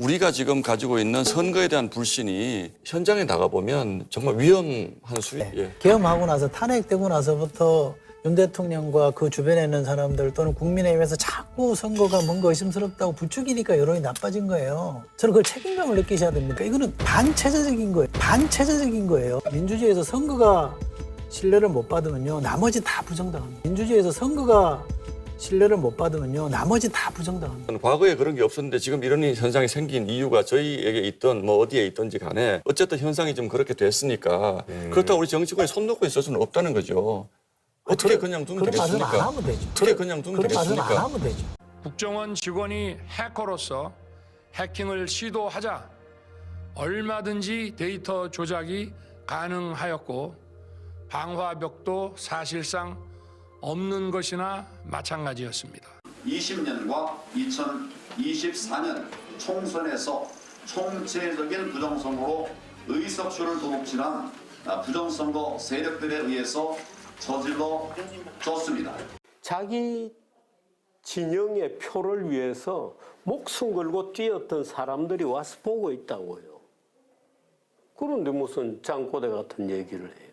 우리가 지금 가지고 있는 선거에 대한 불신이 현장에 나가보면 정말 위험한 수위. 예. 계엄하고 나서 탄핵되고 나서부터 윤 대통령과 그 주변에 있는 사람들 또는 국민의힘에서 자꾸 선거가 뭔가 의심스럽다고 부추기니까 여론이 나빠진 거예요. 저는 그걸 책임감을 느끼셔야 됩니다. 이거는 반체제적인 거예요. 반체제적인 거예요. 민주주의에서 선거가 신뢰를 못 받으면요. 나머지 다 부정당합니다. 민주주의에서 선거가 신뢰를 못 받으면요. 나머지 다 부정당합니다. 과거에 그런 게 없었는데 지금 이런 현상이 생긴 이유가 저희에게 있던 뭐 어디에 있든지 간에 어쨌든 현상이 좀 그렇게 됐으니까 그렇다고 우리 정치권에 손 놓고 있을 수는 없다는 거죠. 어떻게 그냥 두면 말씀 안 되겠습니까? 하면 되죠. 어떻게 그냥 두면 그런 말씀 안 되겠습니까? 하면 되죠. 국정원 직원이 해커로서 해킹을 시도하자 얼마든지 데이터 조작이 가능하였고 방화벽도 사실상 없는 것이나 마찬가지였습니다. 20년과 2024년 총선에서 총체적인 부정선거로 의석수를 도둑질한 아, 부정선거 세력들에 의해서 저질러졌습니다. 자기 진영의 표를 위해서 목숨 걸고 뛰었던 사람들이 와서 보고 있다고요. 그런데 무슨 장꼬대 같은 얘기를 해요.